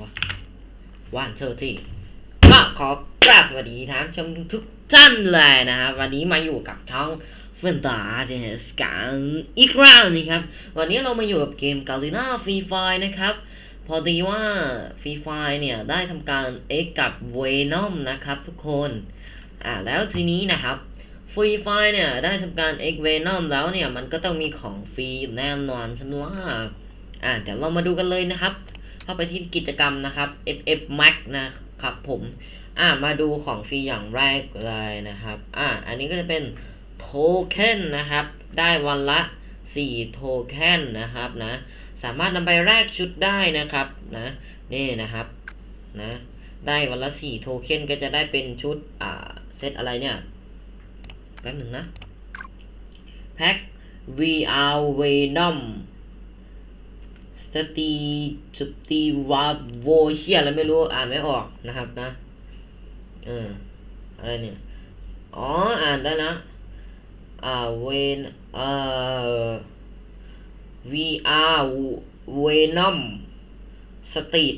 วะวันเชอร์ที่ก็ขอกราบสวัสดีท่านผู้ชมทุกท่านเลยนะครับ วันนี้มาอยู่กับช่องเฟนตาเจสกันอีกรั้งนึงครับ วันนี้เรามาอยู่กับเกมกาลิน่าฟรีไฟนะครับ พอดีว่าฟรีไฟเนี่ยได้ทำการเอ็กกับเวนอมนะครับทุกคนอ่าแล้วทีนี้นะครับฟรีไฟเนี่ยได้ทำการเอ็กเวนอมแล้วเนี่ยมันก็ต้องมีของฟรีแน่นอนใช่ไหมล่ะอ่าเดี๋ยวเรามาดูกันเลยนะครับ เข้าไปที่กิจกรรมนะครับ FF Max นะครับผม อ่ามาดูของฟรีอย่างแรกเลยนะครับ อ่าอันนี้ก็จะเป็นโทเค็นนะครับ ได้วันละ 4 โทเค็นนะครับนะ สามารถนำไปแลกชุดได้นะครับนะ นี่นะครับนะ ได้วันละ 4 โทเค็นก็จะได้เป็นชุด อ่า เซตอะไรเนี่ย แป๊บหนึ่งนะ แพ็ค VR Venom สตีสตีวาโวเชียอะไรไม่รู้อ่านไม่ออกนะครับนะเอออะไรเนี่ยอ๋ออ่านได้นะอ่าเวนเอ่อ VR Venom สตรีท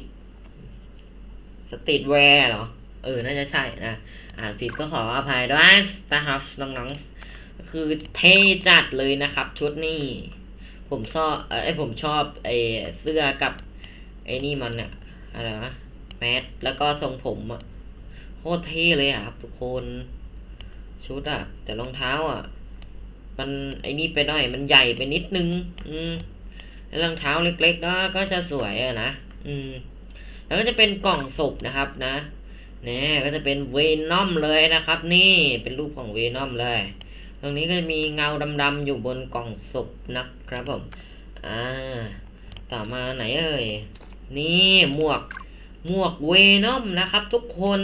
สตรีทแวร์เหรอ เออ น่าจะใช่นะ อ่านผิดก็ขออภัยด้วยนะครับน้องๆ คือเท่จัดเลยนะครับ ชุดนี้ ผมชอบไอยผมชอบไอเสื้อกับไอ้นี่มันอะอะไรวะแมสแล้วก็ทรงผมอะโคตรเท่เลยอะครับทุกคนชุดอะแต่รองเท้าอะมันไอ้นี่ไปหน่อยมันใหญ่ไปนิดนึง อืมแล้วรองเท้าเล็กๆก็ก็จะสวยอะนะอืม แล้วก็จะเป็นกล่องศพนะครับนะเนี่ยก็จะเป็นเวนอมเลยนะครับ นี่เป็นรูปของเวนอมเลย ตรงนี้ก็จะมีเงาดำๆอยู่บนกล่องศพนะครับผม อ่า ต่อมาไหนเอ่ย นี่หมวก หมวกเวนอมนะครับ ทุกคน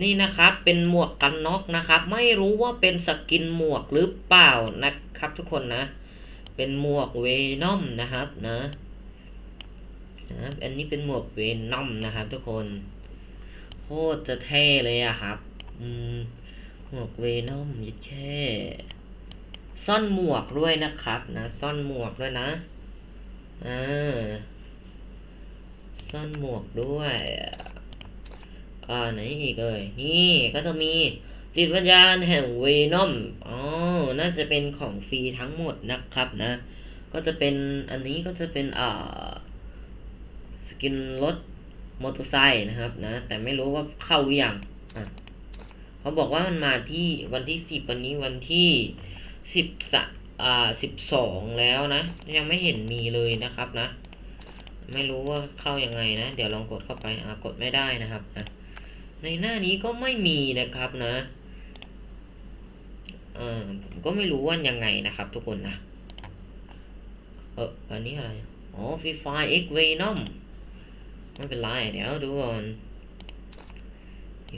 นี่นะครับ เป็นหมวกกันน็อกนะครับ ไม่รู้ว่าเป็นสกินหมวกหรือเปล่านะครับ ทุกคนนะ เป็นหมวกเวนอมนะครับนะนะอันนี้เป็นหมวกเวนอมนะครับ ทุกคน โคตรจะเท่เลยอะครับ อืม หมวกเวนอมยิ่แค่ซ่อนหมวกด้วยนะครับ นะซ่อนหมวกด้วยนะอ่าซ่อนหมวกด้วยอ่าไหนอีกเอ่ยนี่ก็จะมีจิตวิญญาณแห่งเวนอมอ๋อน่าจะเป็นของฟรีทั้งหมดนะครับนะ ก็จะเป็นอันนี้ก็จะเป็นอ่าสกินรถมอเตอร์ไซค์นะครับนะ แต่ไม่รู้ว่าเข้าหรือยังอะ เขาบอกว่ามันมาที่วันที่สิบวันนี้วันที่สิบสอ่าสิบสองแล้วนะ ยังไม่เห็นมีเลยนะครับนะ ไม่รู้ว่าเข้ายังไงนะ เดี๋ยวลองกดเข้าไปอ่ากดไม่ได้นะครับนะในหน้านี้ก็ไม่มีนะครับนะเออผมก็ไม่รู้ว่ายังไงนะครับ ทุกคนนะ เอออันนี้อะไร อ๋อฟรีไฟเอ็กเวนอมไม่เป็นไร เดี๋ยวดูก่อน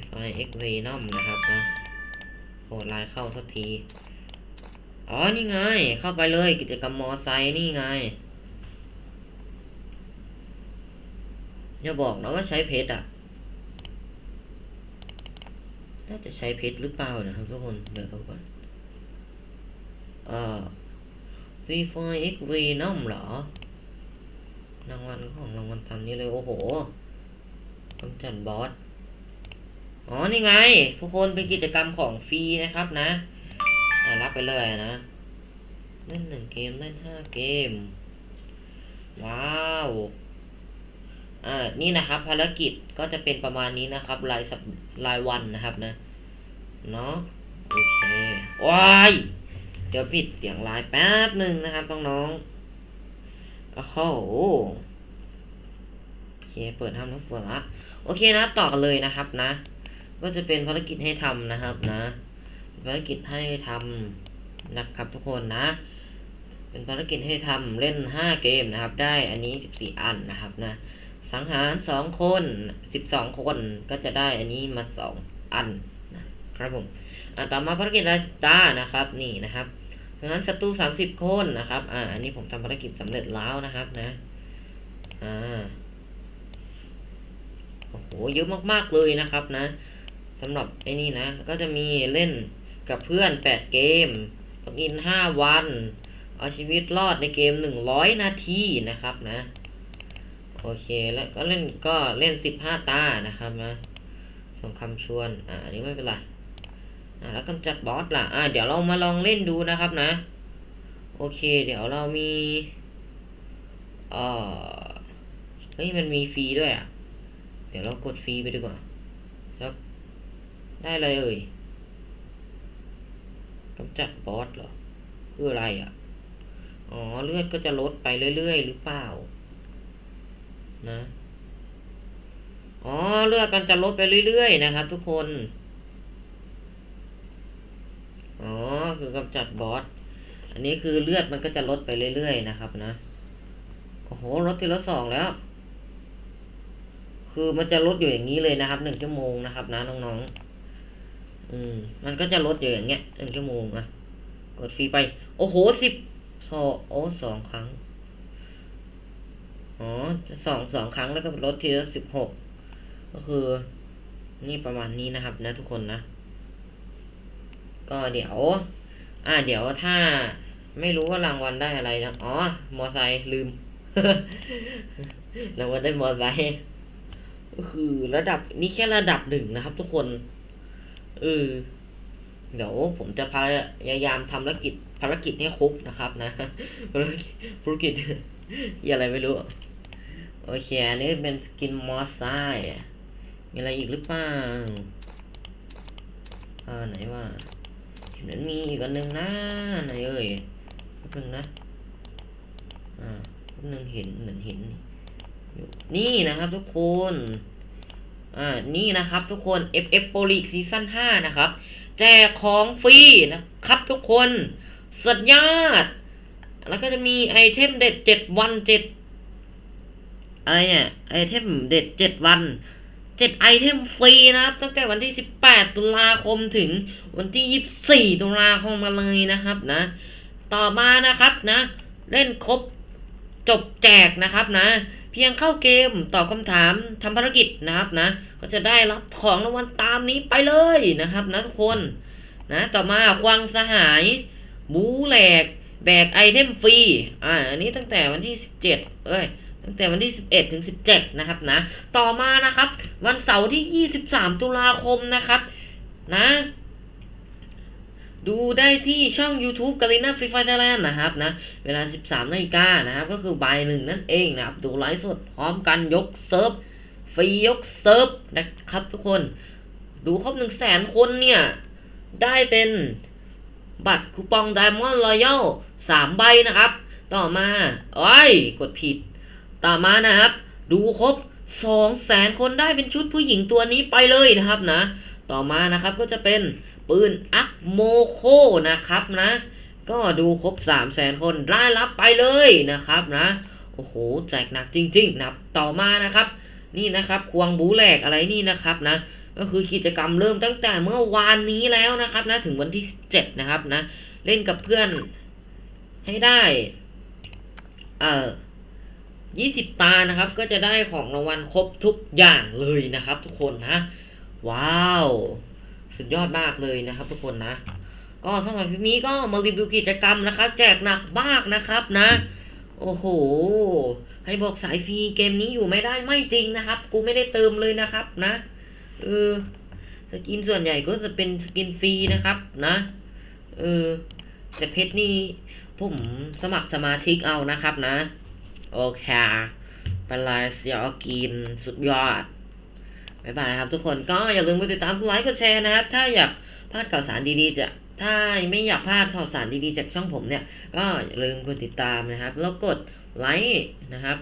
ไฟ X Venom นะครับนะโหดลายเข้าสักที อ๋อ นี่ไง เข้าไปเลยกิจกรรมมอไซค์นี่ไง อย่าบอกนะว่าใช้เพชรอะ น่าจะใช้เพชรหรือเปล่านะครับทุกคน เดี๋ยวดูก่อนเอ่อ V f i X Venom เหรอ รางวัลของรางวัลตามนี้เลย โอ้โหกำจัดบอส อ๋อ นี่ไง ทุกคนเป็นกิจกรรมของฟรีนะครับนะรับไปเลยนะเล่นหนึ่งเกมเล่นห้าเกม ว้าวอ่านี่นะครับ ภารกิจก็จะเป็นประมาณนี้นะครับ รายสัปรายวันนะครับนะเนาะโอเคว้ายเดี๋ยวปิดเสียงไลน์แป๊บหนึ่งนะครับน้องๆโอ้โหโอเคเปิดทำทุกเปิดละโอเคนะครับต่อกันเลยนะครับนะ ก็จะเป็นภารกิจให้ทำนะครับนะ ภารกิจให้ทำนะครับทุกคนนะ เป็นภารกิจให้ทำเล่น 5 เกมนะครับ ได้อันนี้ 14 อันนะครับนะ สังหาร 2 คน 12 คนก็จะได้อันนี้มา 2 อันนะครับผมอ่าต่อมาภารกิจรายสัปดานะครับ นี่นะครับสังหารศัตรู30คนนะครับ อ่า อันนี้ผมทำภารกิจสำเร็จแล้วนะครับนะ อ่า โอ้โห เยอะมากๆเลยนะครับนะ สำหรับไอ้นี่นะ ก็จะมีเล่นกับเพื่อน 8 เกมล็อกอิน 5 วัน เอาชีวิตรอดในเกม 100 นาทีนะครับนะ โอเค แล้วก็เล่นก็เล่นสิบห้าตานะครับนะ ส่งคำชวน อ่าอันนี้ไม่เป็นไร อ่าแล้วกำจัดบอสล่ะ อ่าเดี๋ยวเรามาลองเล่นดูนะครับนะ โอเค เดี๋ยวเรามีเออเฮ้ย มันมีฟรีด้วยอะ เดี๋ยวเรากดฟรีไปดีกว่า ได้เลยเอ่ยกำจัดบอสเหรอคืออะไรอะ อ๋อเลือดก็จะลดไปเรื่อยๆหรือเปล่า นะ อ๋อเลือดมันจะลดไปเรื่อยๆนะครับ ทุกคน อ๋อคือกำจัดบอส อันนี้คือเลือดมันก็จะลดไปเรื่อยๆนะครับนะ โอ้โหลดทีละสองแล้ว คือมันจะลดอยู่อย่างนี้เลยนะครับหนึ่งชั่วโมงนะครับนะน้องๆ อืม มันก็จะลดอยู่อย่างเงี้ยหนึ่งชั่วโมงอะกดฟรีไป โอ้โหสิบสองโอ้สองครั้ง อ๋อสองสองครั้งแล้วก็ลดทีละสิบหก ก็คือ นี่ประมาณนี้นะครับ นะทุกคนนะ ก็เดี๋ยว อ่า เดี๋ยวถ้าไม่รู้ว่ารางวัลได้อะไรนะ อ๋อ มอไซค์ลืม รางวัลได้มอไซค์ก็คือระดับนี่แค่ระดับหนึ่งนะครับ ทุกคน เออเดี๋ยวผมจะพยายามทำภารกิจภารกิจให้ครบนะครับนะภารกิจภารกิจอะไรไม่รู้ โอเค อันนี้เป็นสกินมอสไซมีอะไรอีกหรือเปล่าอ่าไหนว่าเห็นมันมีอีกอันหนึ่งนะไหนเอ่ยแป๊บนึงนะ อ่าแป๊บนึงเห็นเหมือนเห็นนี่นะครับทุกคน อ่านี่นะครับทุกคน FF Pro League Season 5 นะครับ แจกของฟรีนะครับทุกคนสุดยอดแล้วก็จะมีไอเทมเด็ดเจ็ดวันเจ็ดอะไรเนี่ยไอเทมเด็ดเจ็ดวันเจ็ดไอเทมฟรีนะครับตั้งแต่วันที่สิบแปดตุลาคมถึงวันที่ยี่สี่ตุลาคมมาเลยนะครับนะ ต่อมานะครับนะ เล่นครบจบแจกนะครับนะ เพียงเข้าเกมตอบคำถามทำภารกิจนะครับนะ ก็จะได้รับของรางวัลตามนี้ไปเลยนะครับนะทุกคนนะต่อมาควางสหาย บูแหลก แบกไอเทมฟรีอ่าอันนี้ตั้งแต่วันที่สิบเจ็ดเอ้ยตั้งแต่วันที่สิบเอ็ดถึงสิบเจ็ดนะครับนะ ต่อมานะครับ วันเสาร์ที่ยี่สิบสามตุลาคมนะครับ นะ ดูได้ที่ช่อง YouTube กาลิน่าฟรีไฟไทยแลนด์นะครับนะ เวลา 13นาฬิกานะครับ ก็คือบ่ายหนึ่งนั่นเองนะครับ ดูไลฟ์สดพร้อมกันยกเซิร์ฟฟรียกเซิร์ฟนะครับทุกคน ดูครบหนึ่งแสนคนเนี่ย ได้เป็นบัตรคูปอง Diamond Royal สามใบนะครับ ต่อมาโอ้ยกดผิด ต่อมานะครับ ดูครบสองแสนคนได้เป็นชุดผู้หญิงตัวนี้ไปเลยนะครับนะ ต่อมานะครับก็จะเป็น ปืนอักโมโคนะครับนะ ก็ดูครบสามแสนคนได้รับไปเลยนะครับนะโอ้โหแจกหนักจริงๆนับต่อมานะครับ นี่นะครับควงบูแหลกอะไรนี่นะครับนะ ก็คือกิจกรรมเริ่มตั้งแต่เมื่อวานนี้แล้วนะครับนะถึงวันที่ 17 นะครับนะ เล่นกับเพื่อนให้ได้ เอ่อ20ตานะครับ ก็จะได้ของรางวัลครบทุกอย่างเลยนะครับ ทุกคนนะ ว้าว สุดยอดมากเลยนะครับ ทุกคนนะ ก็สำหรับคลิปนี้ก็มารีวิวกิจกรรมนะครับ แจกหนักมากนะครับนะ โอ้โห ให้บอกสายฟรีเกมนี้อยู่ไม่ได้ไม่จริงนะครับ กูไม่ได้เติมเลยนะครับนะเออสกินส่วนใหญ่ก็จะเป็นสกินฟรีนะครับนะเออแต่เพชรนี่ผมสมัครสมาชิกเอานะครับนะ โอเคเป็นไรเสียกินสุดยอด บ๊ายบายครับทุกคนก็อย่าลืมกดติดตามกดไลค์กดแชร์นะครับ ถ้าอยากพลาดข่าวสารดีๆจะถ้าไม่อยากพลาดข่าวสารดีๆจากช่องผมเนี่ย ก็อย่าลืมกดติดตามนะครับ แล้วกดไลค์นะครับ